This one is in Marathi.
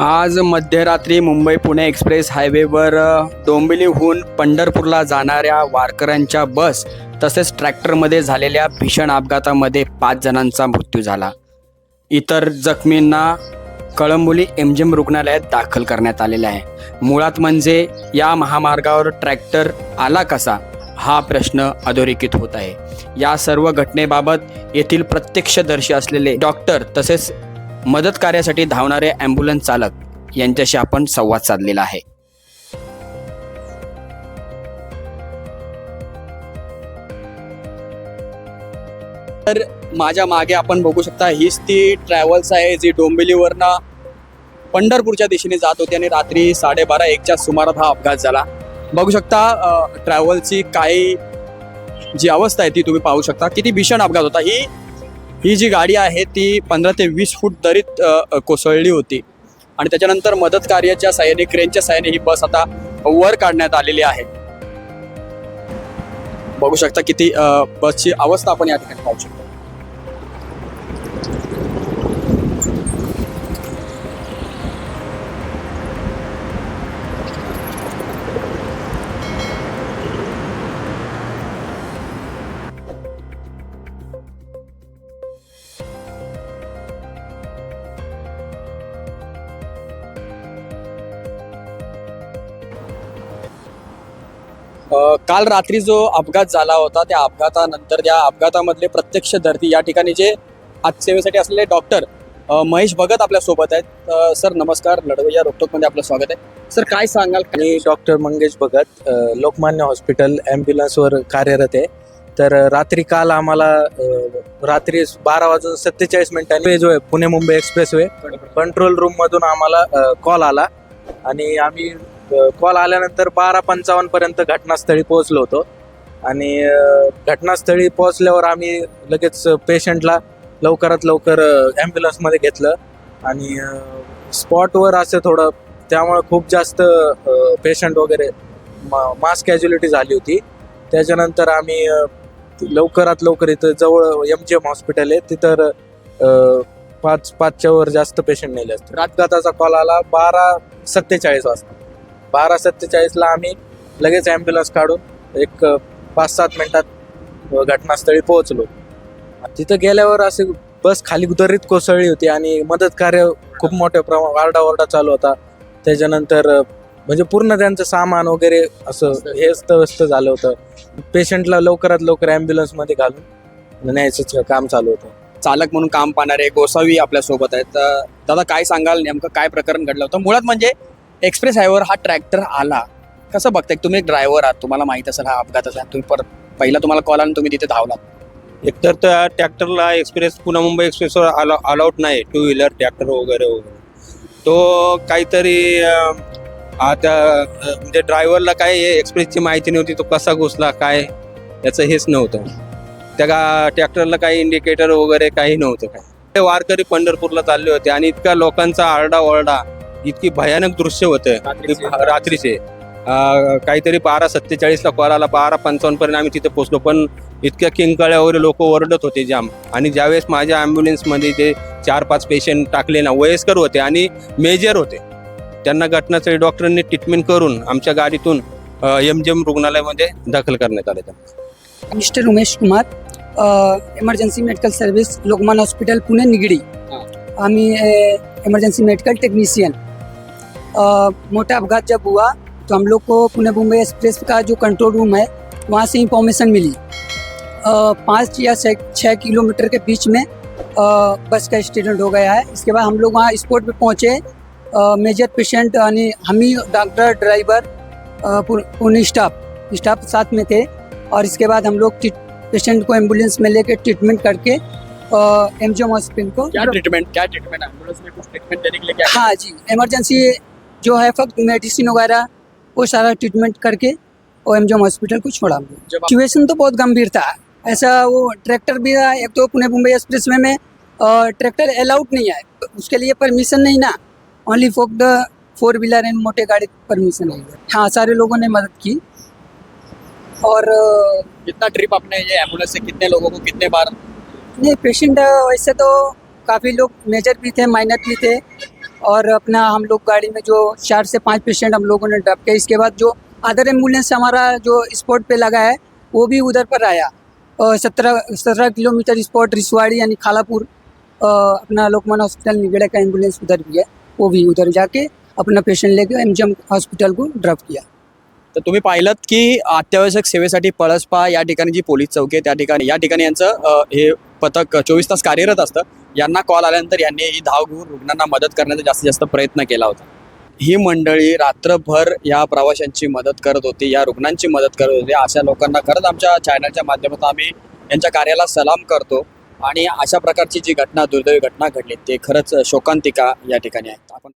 आज मध्यरात्री मुंबई पुणे एक्सप्रेस हायवेवर डोंबिलीहून डोंबिवलीहून पंढरपूरला जाणाऱ्या वारकऱ्यांच्या बस तसेच ट्रॅक्टरमध्ये झालेल्या भीषण अपघातामध्ये पाच जणांचा मृत्यू झाला. इतर जखमींना कळंबोली एमजेम रुग्णालयात दाखल करण्यात आलेले आहे. मुळात म्हणजे या महामार्गावर ट्रॅक्टर आला कसा हा प्रश्न अधोरेखित होत आहे. या सर्व घटनेबाबत येथील प्रत्यक्षदर्शी असलेले डॉक्टर तसेच मदत कार्यासाठी धावणारे ॲम्ब्युलन्स चालक यांच्याशी आपण संवाद साधलेला आहे. तर माझ्या मागे आपण बघू शकता हीच ती ट्रॅव्हल्स आहे जी डोंबिवलीवरनं पंढरपूरच्या दिशेने जात होती आणि रात्री साडेबारा एकच्या सुमारात हा अपघात झाला. बघू शकता ट्रॅव्हलची काही जी अवस्था आहे ती तुम्ही पाहू शकता. किती भीषण अपघात होता. ही ही जी गाडी आहे ती पंधरा ते वीस फूट दरीत कोसळली होती. आणि त्याच्यानंतर मदत कार्याच्या साह्याने क्रेनच्या साह्याने ही बस आता वर काढण्यात आलेली आहे. बघू शकता किती बसची अवस्था आपण या ठिकाणी पाहू शकतो. काल रात्री जो अपघात झाला होता त्या अपघातानंतर त्या अपघातामधले प्रत्यक्षदर्शी या ठिकाणी जे आज सेवेसाठी असलेले डॉक्टर महेश भगत आपल्यासोबत आहेत सर नमस्कार. लढवय्या रोकटोकमध्ये आपलं स्वागत आहे. सर काय सांगाल? मी डॉक्टर मंगेश भगत लोकमान्य हॉस्पिटल ॲम्ब्युलन्सवर कार्यरत आहे. तर रात्री काल आम्हाला रात्री बारा वाजून सत्तेचाळीस मिनिटांनी जो आहे पुणे मुंबई एक्सप्रेसवे कंट्रोल रूममधून आम्हाला कॉल आला. आणि आम्ही कॉल आल्यानंतर बारा पंचावन्न पर्यंत घटनास्थळी पोहोचलो होतो. आणि घटनास्थळी पोहोचल्यावर आम्ही लगेच पेशंटला लवकरात लवकर ॲम्ब्युलन्समध्ये घेतलं. आणि स्पॉटवर असं थोडं त्यामुळं खूप जास्त पेशंट वगैरे मास कॅज्युलिटी झाली होती. त्याच्यानंतर आम्ही लवकरात लवकर इथं जवळ एम जी एम हॉस्पिटल आहे. तिथं पाच पाचच्यावर जास्त पेशंट नेले असते रातघाताचा कॉल आला बारा सत्तेचाळीस वाजता. बारा सत्तेचाळीसला आम्ही लगेच ॲम्ब्युलन्स काढून एक पाच सात मिनटात घटनास्थळी पोहोचलो. तिथं गेल्यावर असे बस खाली दरीत कोसळली होती आणि मदत कार्य खूप मोठ्या प्रमाणात आरडाओरडा चालू होता. त्याच्यानंतर म्हणजे पूर्ण त्यांचं सामान वगैरे असं हेस्त व्यस्त झालं होतं. पेशंटला लवकरात लवकर ॲम्ब्युलन्समध्ये घालून न्यायचं काम चालू होतं. चालक म्हणून काम पाहणारे गोसावी आपल्यासोबत आहेत. तर दादा काय सांगाल? नेमकं काय प्रकरण घडलं होतं? मुळात म्हणजे एक्सप्रेस हायवर हा ट्रॅक्टर आला. कसं बघताय तुम्ही एक ड्रायव्हर आहात तुम्हाला माहीत असेल हा अपघाताचा तुम्ही परत पहिला तुम्हाला कॉल आला आणि तुम्ही तिथे धावला एकतर त्या ट्रॅक्टरला एक्सप्रेस पुणे मुंबई एक्सप्रेसवर अलाउ अलाउट नाही. टू व्हीलर ट्रॅक्टर वगैरे वगैरे. तो काहीतरी आता म्हणजे ड्रायव्हरला काय एक्सप्रेसची माहिती नव्हती तो कसा घुसला काय? याचं हेच नव्हतं. त्या ट्रॅक्टरला काही इंडिकेटर वगैरे काही नव्हतं काय. ते वारकरी पंढरपूरला चालले होते आणि इतका लोकांचा आरडा ओरडा इतकी भयानक दृश्य होते. रात्रीचे. काहीतरी बारा सत्तेचाळीसला कॉल आला. बारा पंचावन्न पर्यंत आम्ही तिथे पोहोचलो. पण इतक्या किंकाळ्या वगैरे लोक ओरडत होते जाम. आणि ज्यावेळेस माझ्या ॲम्ब्युलन्समध्ये जे चार पाच पेशंट टाकले ना वयस्कर होते आणि मेजर होते. त्यांना घटनास्थळी डॉक्टरांनी ट्रीटमेंट करून आमच्या गाडीतून एम जी एम रुग्णालयामध्ये दाखल करण्यात आले mister Umesh Kumar emergency medical service Lokman hospital Pune Nigdi. हां. आम्ही इमरजेंसी मेडिकल टेक्नीशियन मोटा अपघात जब हुआ तो हम लोग को पुणे मुंबई एक्सप्रेस का जो कंट्रोल रूम है वहाँ से इंफॉर्मेशन मिली। पाँच या छः किलोमीटर के बीच में बस का एक्सीडेंट हो गया है। इसके बाद हम लोग वहाँ स्पॉट पे पहुँचे। मेजर पेशेंट यानी हम ही डॉक्टर ड्राइवर पूर्ण स्टाफ स्टाफ साथ में थे। और इसके बाद हम लोग पेशेंट को एंबुलेंस में लेकर ट्रीटमेंट करके एम जी एम हॉस्पिटल को क्या ट्रीटमेंट क्या ट्रीटमेंट एंबुलेंस में कुछ ट्रीटमेंट देने के लिए क्या हाँ जी इमरजेंसी जो है फक्त मेडिसिन वगैरह वो सारा ट्रीटमेंट करके O M G M hospital को छोड़ा सिचुएशन तो बहुत गंभीर था ऐसा वो ट्रैक्टर भी था एक तो पुणे मुंबई एक्सप्रेस वे में ट्रैक्टर अलाउड नहीं है। उसके लिए परमिशन नहीं ना। Only for the four wheeler and मोटे गाड़ी परमिशन है। हाँ सारे लोगों ने मदद की। और कितना ट्रिप अपने ये एंबुलेंस से कितने लोगों को कितने बार नहीं पेशेंट वैसे तो काफ़ी लोग मेजर भी थे माइनर भी थे। और अपना हम लोग गाड़ी में जो चार से पाँच पेशेंट हम लोगों ने ड्रॉप किया। इसके बाद जो अदर एम्बुलेंस हमारा जो स्पॉट पे लगा है वो भी उधर पर आया। और सत्रह सत्रह किलोमीटर स्पॉट रिसवाड़ी यानी खालापुर अपना लोकमान हॉस्पिटल निगड़े का एम्बुलेंस उधर भी है। वो भी उधर जाके अपना पेशेंट लेके एम हॉस्पिटल को ड्रॉप किया। तर तुम्ही पाहिलं की अत्यावश्यक सेवेसाठी पळसपा या ठिकाणी जी पोलीस चौकी आहे त्या ठिकाणी या ठिकाणी यांचं अ, हे पथक चोवीस तास कार्यरत असतं. यांना कॉल आल्यानंतर यांनी ही धाव घेऊन रुग्णांना मदत करण्याचा जास्तीत जास्त प्रयत्न केला होता. ही मंडळी रात्रभर या प्रवाशांची मदत करत होती या रुग्णांची मदत करत होती. अशा लोकांना खरंच आमच्या चॅनलच्या माध्यमातून आम्ही यांच्या कार्याला सलाम करतो आणि अशा प्रकारची जी घटना दुर्दैवी घटना घडली ते खरंच शोकांतिका या ठिकाणी आहे आपण